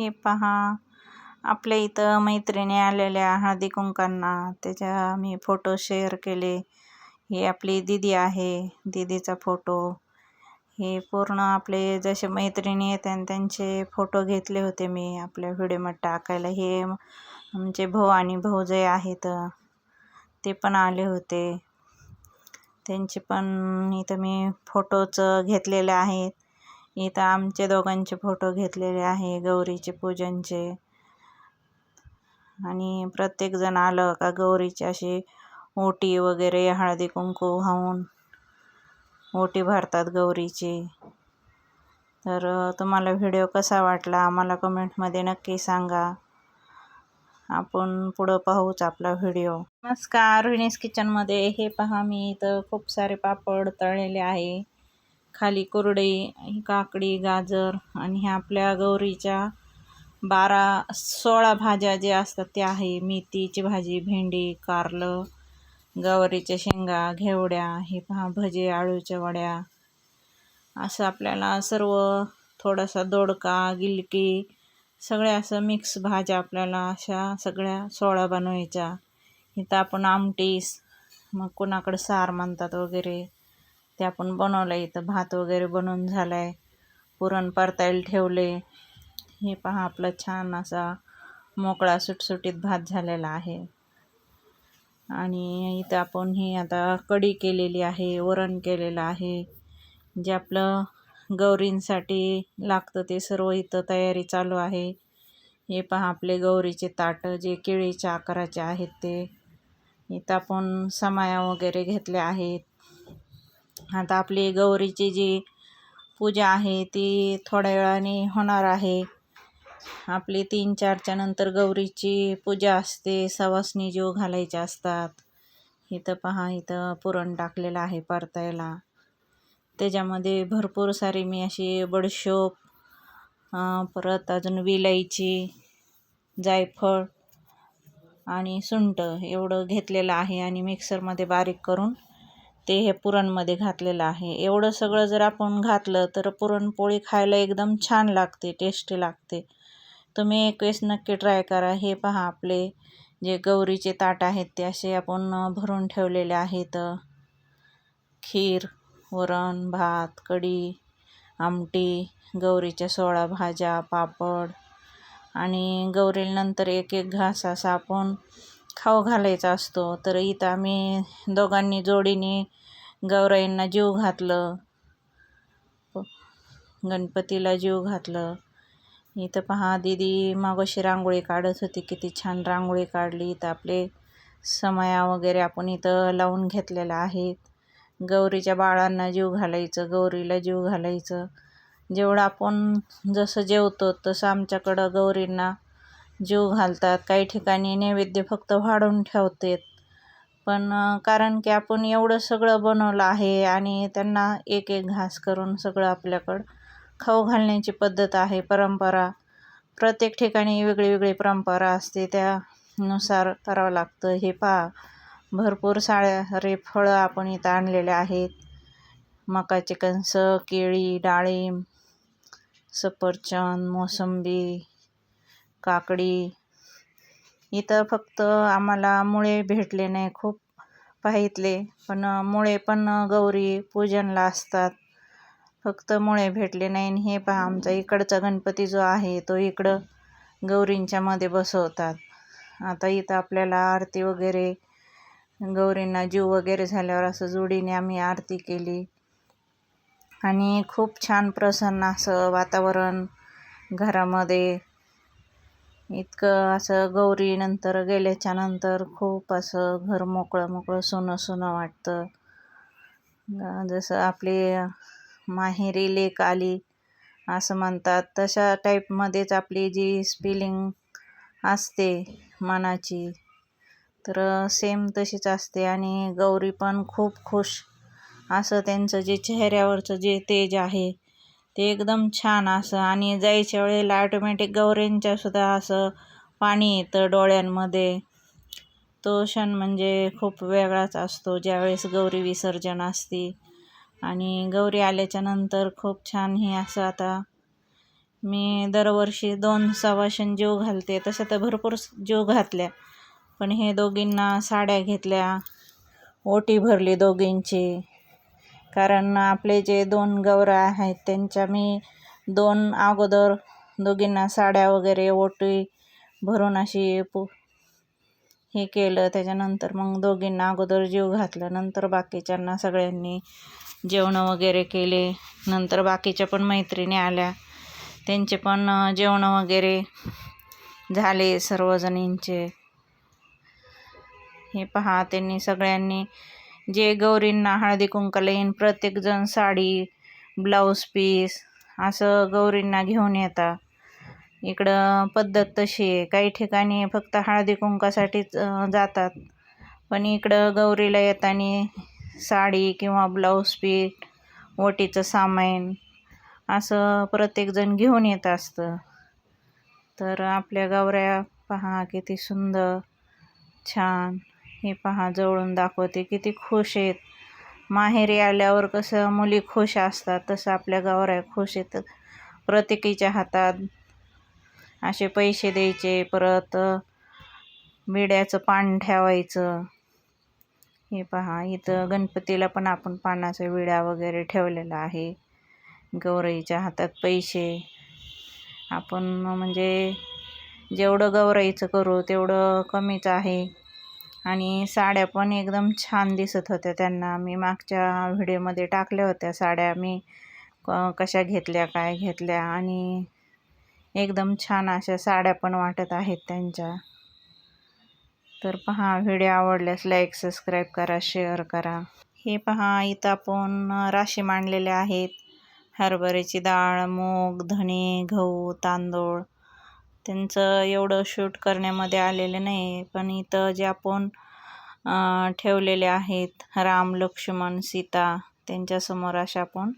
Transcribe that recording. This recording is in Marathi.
हे पहा. आपल्या इथं मैत्रिणी आलेल्या हळदी कुंकांना त्याच्या मी फोटो शेअर केले. ही आपली दिदी आहे. दिदीचा फोटो हे पूर्ण आपले जसे मैत्रिणी येतात त्यांचे फोटो घेतले होते मी आपल्या व्हिडिओमध्ये टाकायला. हे आमचे भाऊ आणि भाऊजय आहेत ते पण आले होते. त्यांचे पण इथं मी फोटोच घेतलेले आहेत. इथं आमचे दोघांचे फोटो घेतलेले आहे गौरीचे पूजनचे. आणि प्रत्येकजण आलं का गौरीची अशी ओटी वगैरे हळदी कुंकू वाहून ओटी भरतात गौरीची. तर तुम्हाला व्हिडिओ कसा वाटला आम्हाला कमेंटमध्ये नक्की सांगा. आपण पुढं पाहूच आपला व्हिडिओ. नमस्कार विनेस किचनमध्ये. हे पहा मी इथं खूप सारे पापड तळलेले आहे. खाली कुरडई काकडी गाजर आणि ह्या आपल्या गौरीच्या बारा सोळा भाज्या जे असतात त्या आहे. मेथीची भाजी भेंडी कारलं गवारीच्या शेंगा घेवड्या हे पहा भजे आळूच्या वड्या. असं आपल्याला सर्व थोडासा दोडका गिलकी सगळ्या असं मिक्स भाज्या आपल्याला अशा सगळ्या सोळा बनवायच्या. इथं आपण आमटीस मग कोणाकडं सार म्हणतात वगैरे ते आपण बनवलं इथं भात वगैरे बनवून झाला आहे पुरण परतायला ठेवले. हे पहा आपलं छान असा मोकळा सुटसुटीत भात झालेला आहे. आणि इथं आपण ही आता कढी केलेली आहे वरण केलेलं आहे. जे आपलं गौरींसाठी लागतं ते सर्व इथं तयारी चालू आहे. हे पहा आपले गौरीचे ताटं जे केळीच्या आकाराचे आहेत ते. इथं आपण समाया वगैरे घेतल्या आहेत. आता आपली गौरीची जी पूजा आहे ती थोड्या वेळाने होणार आहे. आपली तीन चारच्या नंतर गौरीची पूजा असते सवासणी जीव घालायच्या असतात. इथं पहा इथं पुरण टाकलेलं आहे परतायला. त्याच्यामध्ये भरपूर सारी मी अशी बडशोप परत अजून विलायची जायफळ आणि सुंट एवढं घेतलेलं आहे आणि मिक्सरमध्ये बारीक करून ते हे पुरणमध्ये घातलेलं आहे. एवढं सगळं जर आपण घातलं तर पुरणपोळी खायला एकदम छान लागते टेस्टी लागते. तुम्ही एक वेळेस नक्की ट्राय करा. हे पहा आपले जे गौरीचे ताट आहेत ते असे आपण भरून ठेवलेले आहेत. खीर वरण भात कढी आमटी गौरीच्या सोळा भाज्या पापड आणि गौरीनंतर एक एक घास असा आपण खाऊ घालायचा असतो. तर इथं आम्ही दोघांनी जोडीने गौराईंना जीव घातलं. गणपतीला जीव घातलं. इथं पहा दीदी मागोशी रांगोळी काढत होती. किती छान रांगोळी काढली. इथं आपले समया वगैरे आपण इथं लावून घेतलेलं आहेत गौरीच्या बाळांना जीव घालायचं गौरीला जीव घालायचं. जेवढं आपण जसं जेवतो तसं आमच्याकडं गौरींना जीव घालतात. काही ठिकाणी नैवेद्य फक्त वाढून ठेवतात. पण कारण की आपण एवढं सगळं बनवलं आहे आणि त्यांना एक एक घास करून सगळं आपल्याकडं खाऊ घालण्याची पद्धत आहे परंपरा. प्रत्येक ठिकाणी वेगळी वेगळी परंपरा असते. त्यानुसार करावं लागतं. हे पहा भरपूर सारे फळं आपण इथं आणलेले आहेत. मकाचे कणसं केळी डाळिंब सफरचंद मोसंबी काकडी. इथं फक्त आम्हाला मुळे भेटले नाही खूप पाहितले. पण मुळे पण गौरी पूजनला असतात. फक्त मुळे भेटले नाही आणि हे पहा आमचा इकडचा गणपती जो आहे तो इकडं गौरींच्या मध्ये बसवतात. आता इथं आपल्याला आरती वगैरे गौरींना जीव वगैरे झाल्यावर असं जोडीने आम्ही आरती केली. आणि खूप छान प्रसन्न असं वातावरण घरामध्ये. इतकं असं गौरीनंतर गेल्याच्यानंतर खूप असं घर मोकळं मोकळं सोनं सोनं वाटतं. जसं आपली माहेरी लेक आली असं म्हणतात. तशा टाईपमध्येच आपली जी स्पिलिंग असते मनाची तर सेम तशीच असते. आणि गौरी पण खूप खुश. असं त्यांचं जे चेहऱ्यावरचं जे तेज आहे ते एकदम छान असं आणि जायच्या वेळेला ॲटोमॅटिक सुद्धा असं पाणी येतं डोळ्यांमध्ये. तो क्षण म्हणजे खूप वेगळाच असतो. ज्यावेळेस गौरी विसर्जन असते आणि गौरी आल्याच्यानंतर खूप छान हे असं आता मी दरवर्षी दोन सवाशन जीव घालते. तसं तर भरपूर जीव घातल्या पण हे दोघींना साड्या घेतल्या ओटी भरली दोघींची. कारण आपले जे दोन गौरं आहेत त्यांच्या मी दोन अगोदर दोघींना साड्या वगैरे ओटी भरून अशी पु हे केलं. त्याच्यानंतर मग दोघींना अगोदर जीव घातलं. नंतर बाकीच्यांना सगळ्यांनी जेवणं वगैरे केले. नंतर बाकीच्या पण मैत्रिणी आल्या. त्यांचे पण जेवणं वगैरे झाले सर्वजणींचे. हे पहा त्यांनी सगळ्यांनी जे गौरींना हळदी कुंकाला येईन प्रत्येकजण साडी ब्लाऊज पीस असं गौरींना घेऊन येतात. इकडं पद्धत तशी आहे. काही ठिकाणी फक्त हळदी कुंकासाठीच जातात. पण इकडं गौरीला येताना साडी किंवा ब्लाऊज पीठ ओटीचं सामान असं प्रत्येकजण घेऊन येत असतं. तर आपल्या गौऱ्या पहा किती सुंदर छान. हे पहा जवळून दाखवते किती खुश आहेत. माहेरी आल्यावर कसं मुली खुश असतात तसं आपल्या गावराय खुश आहेत प्रत्येकीच्या हातात असे पैसे द्यायचे परत विड्याचं पान ठेवायचं. हे पहा इथं गणपतीला पण आपण पानाचा विडा वगैरे ठेवलेला आहे. गौराईच्या हातात पैसे. आपण म्हणजे जेवढं गौराईचं करू तेवढं कमीच आहे. आणि साड्या पण एकदम छान दिसत होत्या त्यांना. मी मागच्या व्हिडिओमध्ये टाकल्या होत्या साड्या. मी कशा घेतल्या काय घेतल्या आणि एकदम छान अशा साड्या पण वाटत आहेत त्यांच्या. तर पहा व्हिडिओ आवडल्यास लाईक सबस्क्राईब करा शेअर करा. हे पहा इथं आपण राशी मांडलेल्या आहेत. हरभऱ्याची डाळ मूग धणे गहू तांदूळ. त्यांचं एवढं शूट करण्यामध्ये आलेलं नाही. पण इथं जे आपण ठेवलेले आहेत राम लक्ष्मण सीता त्यांच्यासमोर अशा आपण